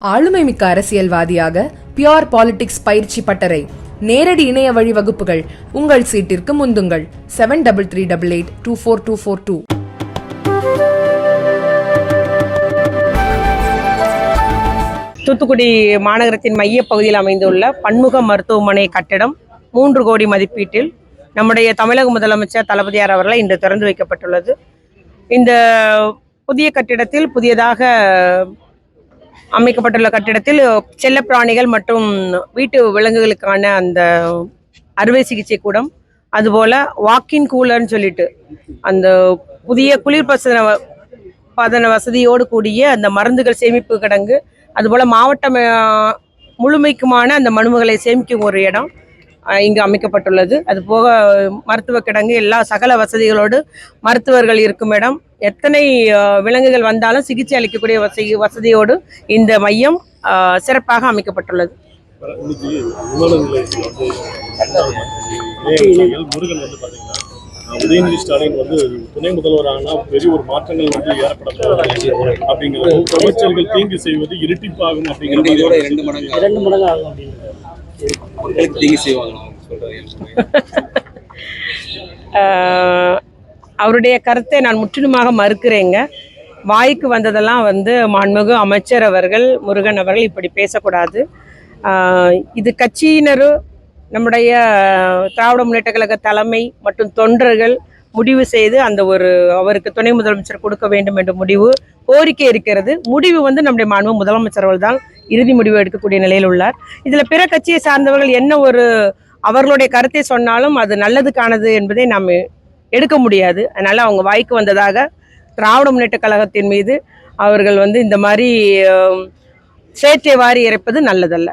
ஆளுமை மிக்க அரசியல்வாதியாக பியோர் பாலிடிக்ஸ் பயிற்சி பட்டறை. நேரடி இணைய வழி வகுப்புகள். உங்கள் சீட்டிற்கு முந்துங்கள். Seven double three double eight two four two four two Thoothukudi மாநகரத்தின் மைய பகுதியில் அமைந்துள்ள பன்முக மருத்துவமனை கட்டிடம் மூன்று கோடி மதிப்பீட்டில் நம்முடைய தமிழக முதலமைச்சர் தளபதியார் அவர்களால் இன்று திறந்து வைக்கப்பட்டுள்ளது. இந்த புதிய கட்டிடத்தில் புதியதாக அமைக்கப்பட்டுள்ள கட்டிடத்தில் செல்லப்பிராணிகள் மற்றும் வீட்டு விலங்குகளுக்கான அந்த அறுவை சிகிச்சை கூடம் அதுபோல் வாக்கின் கூலர்னு சொல்லிட்டு அந்த புதிய குளிர்பசன பதன வசதியோடு கூடிய அந்த மருந்துகள் சேமிப்பு கிடங்கு அதுபோல் மாவட்டம் முழுமைக்குமான அந்த மனுவுகளை சேமிக்கும் ஒரு இடம். இங்கு அமைக்கப்பட்டுள்ளது. அது போக மருத்துவ கிடங்கு எல்லா சகல வசதிகளோடு மருத்துவர்கள் இருக்கும் இடம். எத்தனை விலங்குகள் வந்தாலும் சிகிச்சை அளிக்கக்கூடிய வசதி வசதியோடு இந்த மையம் சிறப்பாக அமைக்கப்பட்டுள்ளது. முருகன் வந்து பாத்தீங்கன்னா உதயநிதி ஸ்டாலின் வந்து துணை முதல்வரானா பெரிய ஒரு மாற்றங்கள் வந்து ஏற்பட போகுது அப்படிங்கிறது. அமைச்சர்கள் தீங்கு செய்வது இரட்டிப்பாகும் அப்படிங்கிற ரெண்டு இதோட மாதிரி ரெண்டு மடங்கு ரெண்டு மடங்கு ஆகும் அப்படின்னு தீங்கு செய்வாங்க அவருடைய கருத்தை நான் முற்றிலுமாக மறுக்கிறேங்க. வாய்க்கு வந்ததெல்லாம் வந்து மாண்புமிகு அமைச்சர் அவர்கள் முருகன் அவர்கள் இப்படி பேசக்கூடாது. இது கட்சியினர் நம்முடைய திராவிட முன்னேற்ற கழக தலைமை மற்றும் தொண்டர்கள் முடிவு செய்து அந்த ஒரு அவருக்கு துணை முதலமைச்சர் கொடுக்க வேண்டும் என்ற முடிவு கோரிக்கை இருக்கிறது. முடிவு வந்து நம்முடைய மாண்பு முதலமைச்சர் அவர்கள் தான் இறுதி முடிவு எடுக்கக்கூடிய நிலையில் உள்ளார். இதில் பிற கட்சியை சார்ந்தவர்கள் என்ன ஒரு அவர்களுடைய கருத்தை சொன்னாலும் அது நல்லதுக்கானது என்பதை நாம் எடுக்க முடியாது. அதனால் அவங்க வாய்க்கு வந்ததாக திராவிட முன்னேற்ற கழகத்தின் மீது அவர்கள் வந்து இந்த மாதிரி அஹ், சேற்றை வாரி இறைப்பது நல்லதல்ல.